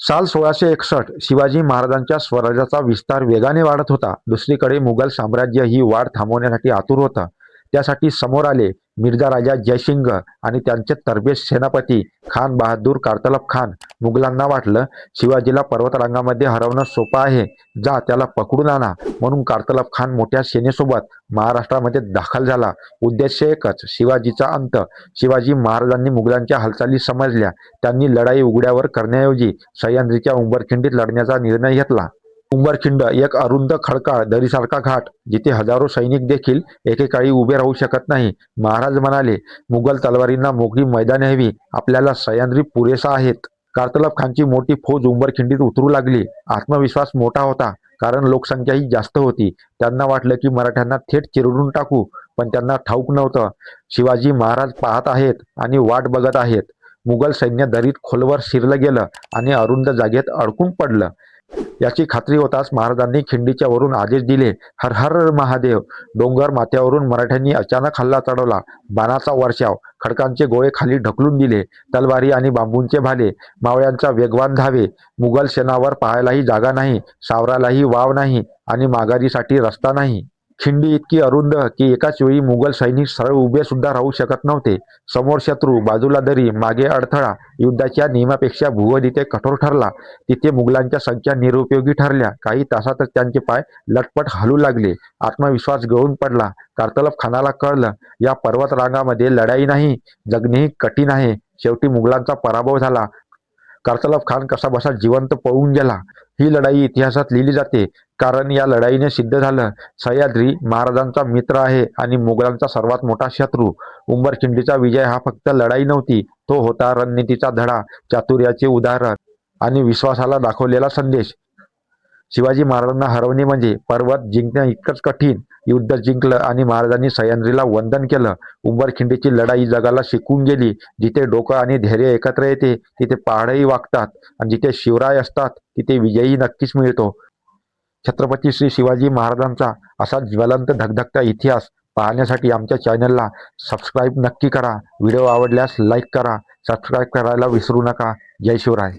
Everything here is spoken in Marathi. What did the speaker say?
साल सोळाशे एकसष्ट शिवाजी महाराजांच्या स्वराज्याचा विस्तार वेगाने वाढत होता. दुसरीकडे मुघल साम्राज्य ही वाढ थांबवण्यासाठी आतुर होता. त्यासाठी समोर आले मिर्झा राजा जयसिंग आणि त्यांचे तरबेज सेनापती खान बहादूर कारतलब खान. मुघलांना वाटलं शिवाजीला पर्वतरांगामध्ये हरवणं सोपं आहे. जा त्याला पकडून आणा. म्हणून कारतलब खान मोठ्या सेनेसोबत महाराष्ट्रामध्ये दाखल झाला. उद्देश एकच शिवाजीचा अंत. शिवाजी महाराजांनी मुघलांच्या हालचाली समजल्या. त्यांनी लढाई उघड्यावर करण्याऐवजी सह्याद्रीच्या उंबरखिंडीत लढण्याचा निर्णय घेतला. उंबरखिंड एक अरुंद खडकाळ दरीसारखा घाट जिथे हजारो सैनिक देखील एकेकाळी उभे राहू शकत नाही. महाराज म्हणाले मुघल तलवारींना मोकळी मैदाने हवी. आपल्याला सह्याद्री पुरेसा आहेत. कारतलब खानची मोठी फौज उंबरखिंडीत उतरू लागली. आत्मविश्वास मोठा होता कारण लोकसंख्याही जास्त होती. त्यांना वाटलं की मराठ्यांना थेट चिरडून टाकू पण त्यांना ठाऊक नव्हतं. शिवाजी महाराज पाहत आहेत आणि वाट बघत आहेत. मुघल सैन्य दरीत खोलवर शिरलं गेलं आणि अरुंद जागेत अडकून पडलं. याची खात्री होताच महाराजांनी खिंडीच्या वरून आदेश दिले हर हर महादेव! डोंगर माथ्यावरून मराठ्यांनी अचानक हल्ला चढवला. बाणाचा वर्षाव. खडकांचे गोळे खाली ढकलून दिले. तलवारी आणि बांबूंचे भाले. मावळ्यांचा वेगवान धावे. मुघल सेनावर पाहायलाही जागा नाही. सावरालाही वाव नाही. आणि माघारीसाठी रस्ता नाही. खिंडी इतकी अरुंद की एकाच वेळी मुघल सैनिक सरळ उभे सुद्धा राहू शकत नव्हते. समोर शत्रू बाजूला दरी मागे अडथळा युद्धाच्या नियमापेक्षा भूगोल इथे कठोर ठरला. तिथे मुघलांच्या संख्या निरुपयोगी ठरल्या. काही तासातच त्यांचे पाय लटपट हलू लागले. आत्मविश्वास गळून पडला. कारतलब खानाला कळलं या पर्वत रांगामध्ये लढाई नाही जगणेही कठीण आहे. शेवटी मुघलांचा पराभव झाला. कारतलब खान कसा बसा जिवंत पळून गेला. ही लढाई इतिहासात लिहिली जाते. कारण या लढाईने सिद्ध झालं. सह्याद्री महाराजांचा मित्र आहे आणि मुघलांचा सर्वात मोठा शत्रू. उंबरखिंडीचा विजय हा फक्त लढाई नव्हती तो होता रणनीतीचा धडा चातुर्याचे उदाहरण आणि विश्वासाला दाखवलेला संदेश. शिवाजी महाराजांना हरवणे म्हणजे पर्वत जिंकणे इतकंच कठीण. युद्ध जिंकलं आणि महाराजांनी सह्याद्रीला वंदन केलं. उंबरखिंडीची लढाई जगाला शिकून गेली. जिथे डोकं आणि धैर्य एकत्र येते तिथे पहाडही वागतात आणि जिथे शिवराय असतात तिथे विजयही नक्कीच मिळतो. छत्रपती श्री शिवाजी महाराजांचा असा ज्वलंत धगधगता इतिहास पाहण्यासाठी आमच्या चॅनलला सबस्क्राईब नक्की करा. व्हिडिओ आवडल्यास लाईक करा. सबस्क्राईब करायला विसरू नका. जय शिवराय.